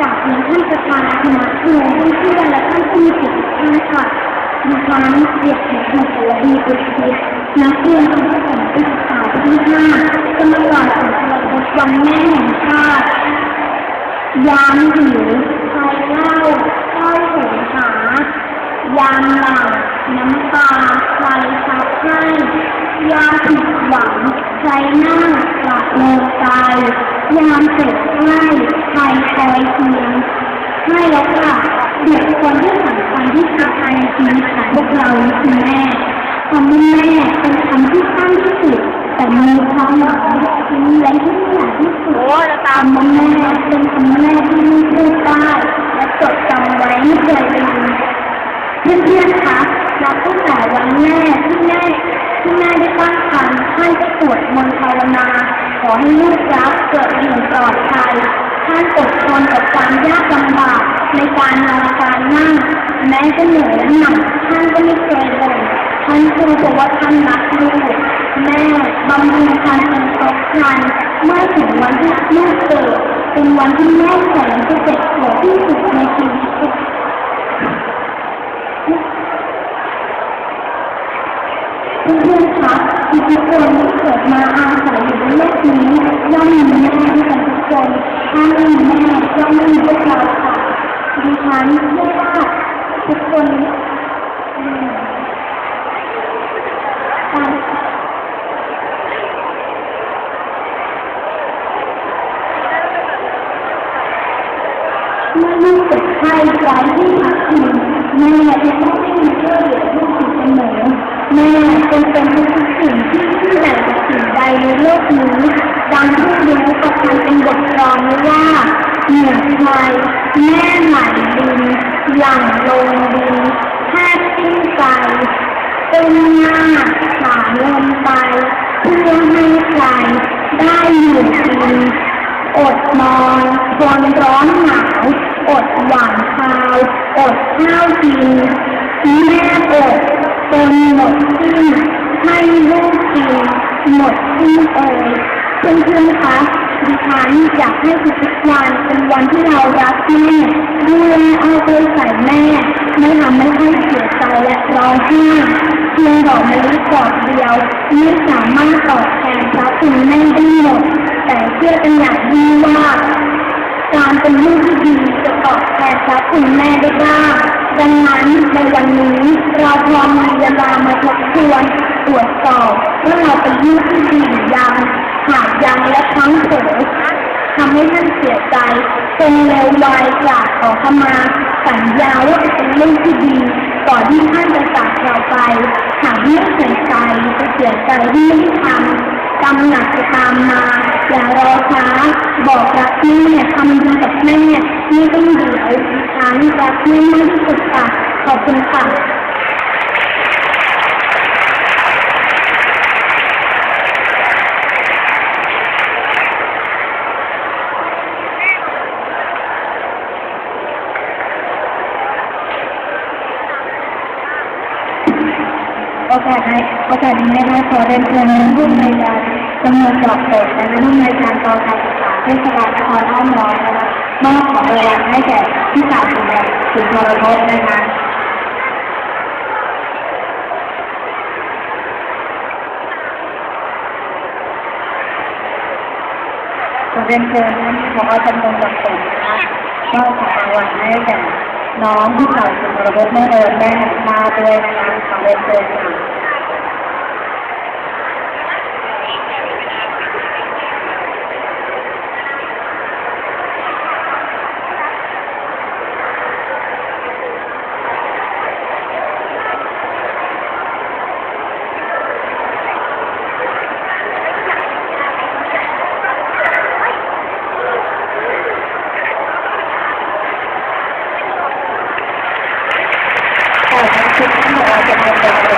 จากนี้ท่านประธานคณะครูเพื่อนและท่านผู้มีเกียรติท่านค่ะดิฉันเกียรติเกียรติวดีบุตรทิพย์นักเรียนชั้นประถมศึกษาปีที่ห้าจะมากล่าวถึงพระพุทธวันแม่แห่งชาติยามหิวใครเล่าค่อยหงหายามหลังน้ำตาใครซับให้ยามผิดหวังใครนั่งกลับเลิกตาย ยามเจ็บใกล้ใครคอยเคียงให้แล้วค่ะเด็กคนที่สำคัญที่สำคัญในชีวิตของพวกเราคือแม่คำว่าแม่เป็นคำที่สั้นที่สุดแต่มีความหมายที่ละเอียดที่สุดโอ้จะตามคำว่าแม่เป็นคำแรกที่ลูกพูดได้และจดจำไว้ไม่เคยลืมเพื่อนๆคะนับตั้งแต่วันแม่ที่แม่ที่แม่ได้ตั้งครรภ์ท่านก็สวดมนต์ภาวนา ขอให้ลูกรักเกิดอยู่ปลอดภัยท่านอดทนกับความยากลำบากในการนอนการนั่ง แม้จะเหนื่อยและหนักท่านก็ไม่เคยบ่นท่านพูดเพราะว่าท่านรักลูกแม่บำรุงท่านเป็นครบครันเมื่อถึงวันที่ลูกเกิดเป็นวันที่แม่แสนจะเจ็บปวดที่สุดในชีวิตเพื่อนๆคะทุกคนที่เกิดมาอาศัย ยู่ในโลกนี้ย่อมมีแม่ด้วยกันทุกคนถ้าไม่มีแม่ย่อมไม่มีพวกเราค่ะดิฉันเชื่อว่าทุกคนอืมการเมื่อลูกเจ็บไข้ไร้ที่พักพิงแม่จะต้องวิ่งช่วยเหลือลูกอยู่เสมอแม่เป็นเป็นทุก สิ่งที่ยิ่งใหญ่กว่าสิ่งใดในโลกนี้ดังที่รียนประพันธ์เป็นบทกลอนว่า เหนือใครแม่ไหลดินหลั่งลงดินแทบสิ้นใจเป็นหน้าขาลงไป เพื่อให้ใครได้อยู่กินอดนอนทนร้อนหนาวอดหวานคาวอดข้าวกินแม่อด นหมดสิ้นให้ลูกกินหมดสิ้นเอ่ยเพื่อนๆคะดิฉันอยากให้ทุกๆวันเป็นวันที่เรารักแม่ดูแลเอาใจใส่แม่ ไม่ทำให้ให้เสียใจและร้องไห้เพียงดอกมะลิกอดเดียวไม่สามารถตอบแทนพระคุณแม่ได้หมด แต่เชื่อเป็นอย่างยิ่งว่า การเป็นลูกที่ดี จะตอบแทนพระคุณแม่ได้บ้างดังนั้นในวันนี้เราพร้อมมีเวลามาทบทวนตรวจสอบว่าเราเป็นลูกที่ดีหรือยังหากยังและครั้งเผลอทำให้ท่านเสียใจเป็นเร็วไวกราบขอขมา สัญญาว่าจะเป็นลูกที่ดีก่อนที่ท่านจะจากเราไปหากไม่เสียใจจะเสียใจที่ไม่ทำกำหนักจะตามมาอย่ารอ บอกรักแม่ทำดีกับแม่ไม่ต้องเดี๋ยวดิฉันรักแม่มากที่สุดค่ะขอบคุณค่ะโอกาสในโอกาสนี้นะคะขอเรียนเชิญผู้ในวยการ จำนวนดอกโตดและผู้ในวยการกองการศึกษาเทศบาลนครอ้อมน้อยนะคะมอบของรางวัลให้แก่ที่สามสุดยอดสุนทรพจน์นะคะขอเรียนเชิญท่านผอจำนวนดอกโตดนะคะมอบของรางวัลให้แก่น้องที่สามสุนทรพจน์แม่เอิญแม่แห่งชาด้วยนะคะขอเรียนเชิญค่ะ Gracias.